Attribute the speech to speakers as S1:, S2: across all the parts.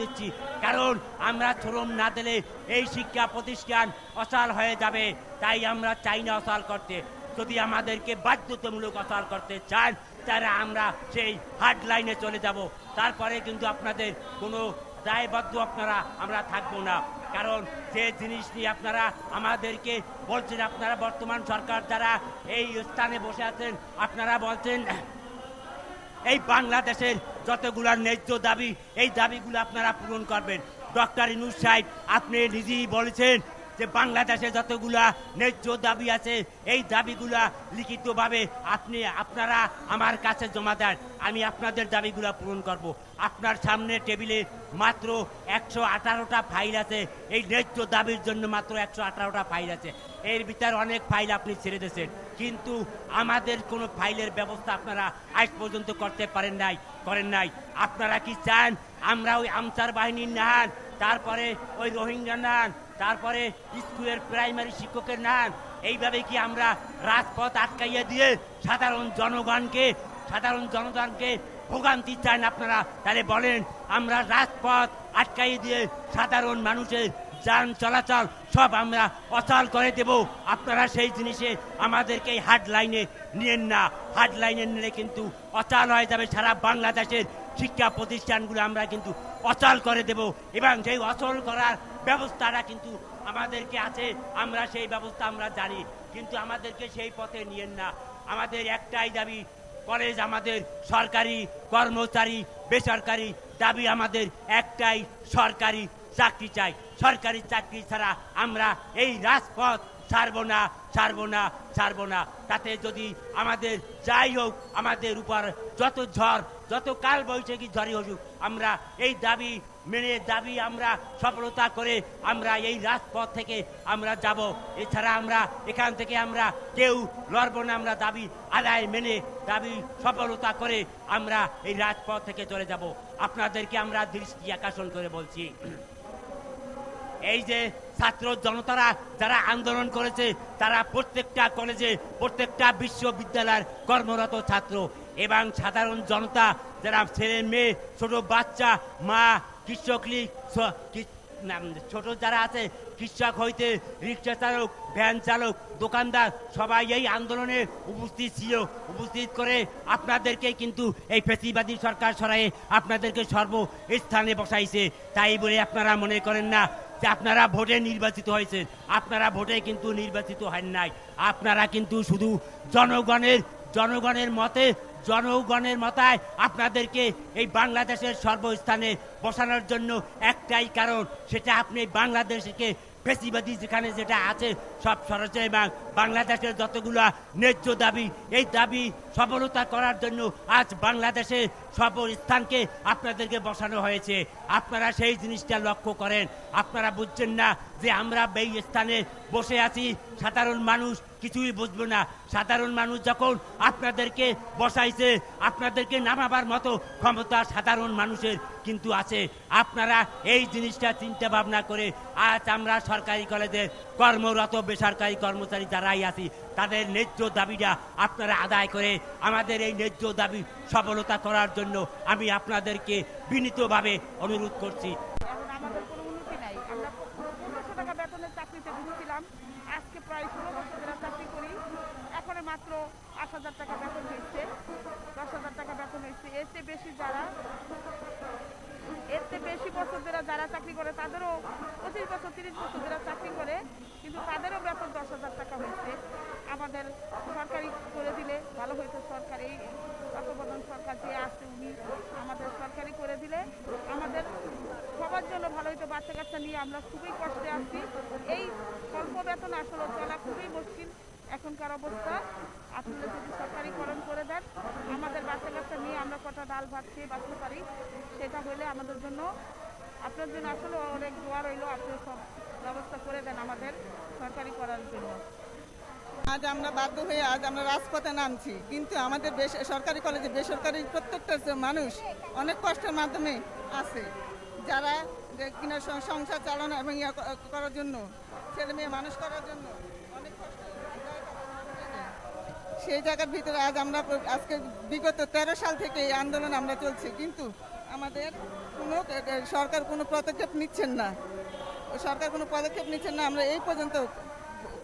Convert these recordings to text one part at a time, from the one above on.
S1: দিচ্ছি। কারণ আমরা শ্রম না দিলে এই শিক্ষা প্রতিষ্ঠান অচল হয়ে যাবে। তাই আমরা চাই না অসাল করতে। যদি আমাদেরকে বাধ্যতামূলক অচল করতে চান, তাহলে আমরা সেই হার্ড লাইনে চলে যাব। তারপরে কিন্তু আপনাদের কোনো দায়বদ্ধ আপনারা, আমরা থাকব না। কারণ যে জিনিস নিয়ে আপনারা আমাদেরকে বলছেন, আপনারা বর্তমান সরকার যারা এই স্থানে বসে আছেন, আপনারা বলছেন এই বাংলাদেশের যতগুলা ন্যায্য দাবি, এই দাবিগুলো আপনারা পূরণ করবেন। ডক্টর ইনুস সাহেব, আপনি নিজেই বলেছেন যে বাংলাদেশে যতগুলা ন্যায্য দাবি আছে, এই দাবিগুলা লিখিতভাবে আপনি, আপনারা আমার কাছে জমা দেন। আমি আপনাদের দাবিগুলা পূরণ করব। আপনার সামনে টেবিলে মাত্র একশো আঠারোটা ফাইল আছে। এই ন্যায্য দাবির জন্য মাত্র একশো আঠারোটা ফাইল আছে। এর ভিতর অনেক ফাইল আপনি ছেড়ে দিয়েছেন। কিন্তু আমাদের কোনো ফাইলের ব্যবস্থা আপনারা আজ পর্যন্ত করতে পারেন নাই, করেন নাই। আপনারা কি চান? আমরা ওই আমসার বাহিনীর নাহান। তারপরে ওই রোহিঙ্গা নান তারপরে স্কুলের প্রাইমারি শিক্ষকের নাম। এইভাবে কি আমরা রাজপথ আটকাইয়া দিয়ে সাধারণ জনগণকে সাধারণ জনগণকে ভোগান্তি চান আপনারা? তাহলে বলেন, আমরা রাজপথ আটকাই দিয়ে সাধারণ মানুষের যান চলাচল সব আমরা অচল করে দেব। আপনারা সেই জিনিসে আমাদেরকে এই হার্ড লাইনে নিয়েন না। হার্ড লাইনে নিলে কিন্তু অচল হয়ে যাবে সারা বাংলাদেশের শিক্ষা প্রতিষ্ঠানগুলো আমরা কিন্তু অচল করে দেব এবং সেই অচল করার ব্যবস্থাটা কিন্তু আমাদেরকে আছে। আমরা সেই ব্যবস্থা আমরা জানি, কিন্তু আমাদেরকে সেই পথে নিয়েন না। আমাদের একটাই দাবি, কলেজ আমাদের সরকারি, কর্মচারী, বেসরকারি দাবি আমাদের একটাই সরকারি চাকরি চাই, সরকারি চাকরি ছাড়া আমরা এই রাজপথ ছাড়ব না ছাড়ব না ছাড়ব না। তাতে যদি আমাদের যাই হোক, আমাদের উপর যত ঝড়, যত কাল বৈশাখী ঝড়ই হোক, আমরা এই দাবি মেনে, দাবি আমরা সফলতা করে আমরা এই রাজপথ থেকে আমরা যাব। এছাড়া আমরা, এখান থেকে আমরা কেউ লড়ব না, আমরা দাবি আদায় মেনে, দাবি সফলতা করে আমরা এই রাজপথ থেকে চলে যাব। আপনাদেরকে আমরা দৃষ্টি আকর্ষণ করে বলছি। এই যে ছাত্র জনতারা যারা আন্দোলন করেছে, তারা প্রত্যেকটা কলেজে, প্রত্যেকটা বিশ্ববিদ্যালয়ের কর্মরত ছাত্র এবং সাধারণ জনতা, যারা ছেলে, মেয়ে, ছোট বাচ্চা, মা, কৃষক লীগ ছোট যারা আছে, কৃষক হইতে রিক্সা চালক, ভ্যান চালক, দোকানদার, সবাই এই আন্দোলনে উপস্থিত ছিল। উপস্থিত করে আপনাদেরকে কিন্তু এই ফেসিবাদী সরকার সরায়ে আপনাদেরকে সর্বস্থানে বসাইছে। তাই বলে আপনারা মনে করেন না যে আপনারা ভোটে নির্বাচিত হয়েছে আপনারা ভোটে কিন্তু নির্বাচিত হন নাই। আপনারা কিন্তু শুধু জনগণের জনগণের মতে, জনগণের মতায় আপনাদেরকে এই বাংলাদেশের সর্বস্থানে বসানোর জন্য একটাই কারণ, সেটা আপনি বাংলাদেশকে ফেসিবাদী যেখানে যেটা আছে, সব সরাসরি এবং বাংলাদেশের যতগুলো ন্যায্য দাবি, এই দাবি সফলতা করার জন্য আজ বাংলাদেশে সর্বস্থানকে আপনাদেরকে বসানো হয়েছে। আপনারা সেই জিনিসটা লক্ষ্য করেন। আপনারা বুঝছেন না যে আমরা এই স্থানে বসে আছি। সাধারণ মানুষ কিছুই বুঝব না। সাধারণ মানুষ যখন আপনাদেরকে বসাইছে, আপনাদেরকে নামাবার মতো ক্ষমতা সাধারণ মানুষের কিন্তু আছে। আপনারা এই জিনিসটা চিন্তা ভাবনা করে আজ আমরা সরকারি কলেজের কর্মরত বেসরকারি কর্মচারী যারাই আছি তাদের ন্যায্য দাবিটা আপনারা আদায় করে আমাদের এই ন্যায্য দাবি সফলতা করার জন্য আমি আপনাদেরকে বিনীতভাবে অনুরোধ করছি।
S2: আজকে প্রায় ষোলো বছর ধরে চাকরি করি। এখন মাত্র আট হাজার টাকা বেতন হয়েছে দশ হাজার টাকা বেতন হয়েছে এর চেয়ে বেশি যারা এর চেয়ে বেশি বছর ধরে যারা চাকরি করে, তাদেরও পঁচিশ বছর, তিরিশ বছর ধরে চাকরি করে, কিন্তু তাদেরও বেতন দশ হাজার টাকা হয়েছে। আমাদের সরকারি করে দিলে ভালো হইতো সরকার এই তত্ত্বাবধান সরকার যে আছে উনি আমাদের সরকারি করে দিলে আমাদের সবার জন্য ভালো হইতো। বাচ্চা কাচ্চা নিয়ে আমরা খুবই কষ্টে আছি। এই স্বল্প বেতন আসলে চলা খুবই মুশকিল। এখনকার অবস্থা আসলে যদি সরকারিকরণ করে দেন আমাদের বাচ্চা কাচ্চা নিয়ে আমরা কটা ডাল ভাত খেয়ে বাঁচতে পারি, সেটা হলে আমাদের জন্য, আপনার জন্য আসলে অনেক দোয়া রইল, আপনি সব ব্যবস্থা করে দেন আমাদের সরকারি করার জন্য।
S3: আজ আমরা বাধ্য হয়ে আজ আমরা রাজপথে নামছি, কিন্তু আমাদের সরকারি কলেজে বেসরকারি প্রত্যেকটা মানুষ অনেক কষ্টের মাধ্যমে আছে। যারা কিনা সংসার চালানো এবং ইয়া করার জন্য ছেলে মেয়ে মানুষ করার জন্য অনেক কষ্ট সেই জায়গার ভিতরে আজ আমরা আজকে বিগত তেরো সাল থেকে এই আন্দোলন আমরা চলছি। কিন্তু আমাদের কোনো সরকার কোনো পদক্ষেপ নিচ্ছেন না। সরকার কোনো পদক্ষেপ নিচ্ছেন না। আমরা এই পর্যন্ত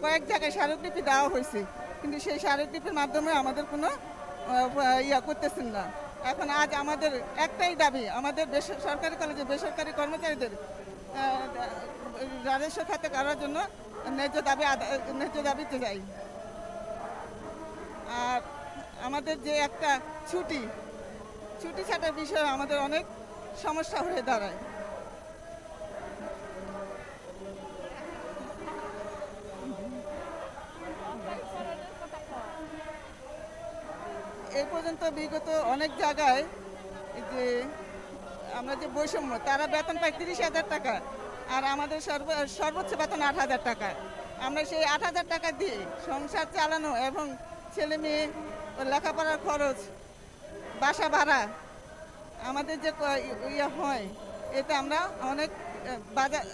S3: কয়েক জায়গায় স্মারকলিপি দেওয়া হয়েছে। কিন্তু সেই স্মারকলিপির মাধ্যমে আমাদের কোনো ইয়া করতেছেন না। এখন আজ আমাদের একটাই দাবি, আমাদের সরকারি কলেজে বেসরকারি কর্মচারীদের রাজস্ব খাতে করার জন্য ন্যায্য দাবি ন্যায্য দাবিতে যাই। আর আমাদের যে একটা ছুটি ছুটি ছাটার বিষয়ে আমাদের অনেক সমস্যা হয়ে দাঁড়ায়। এই পর্যন্ত বিগত অনেক জায়গায় যে আমরা যে বৈষম্য, তারা বেতন পায় তিরিশ হাজার টাকা আর আমাদের সর্ব, সর্বোচ্চ বেতন আট হাজার টাকা। আমরা সেই আট হাজার টাকা দিয়ে সংসার চালানো এবং ছেলে মেয়ে লেখাপড়ার খরচ বাসা ভাড়া আমাদের যে ইয়ে হয় এতে আমরা অনেক বাজার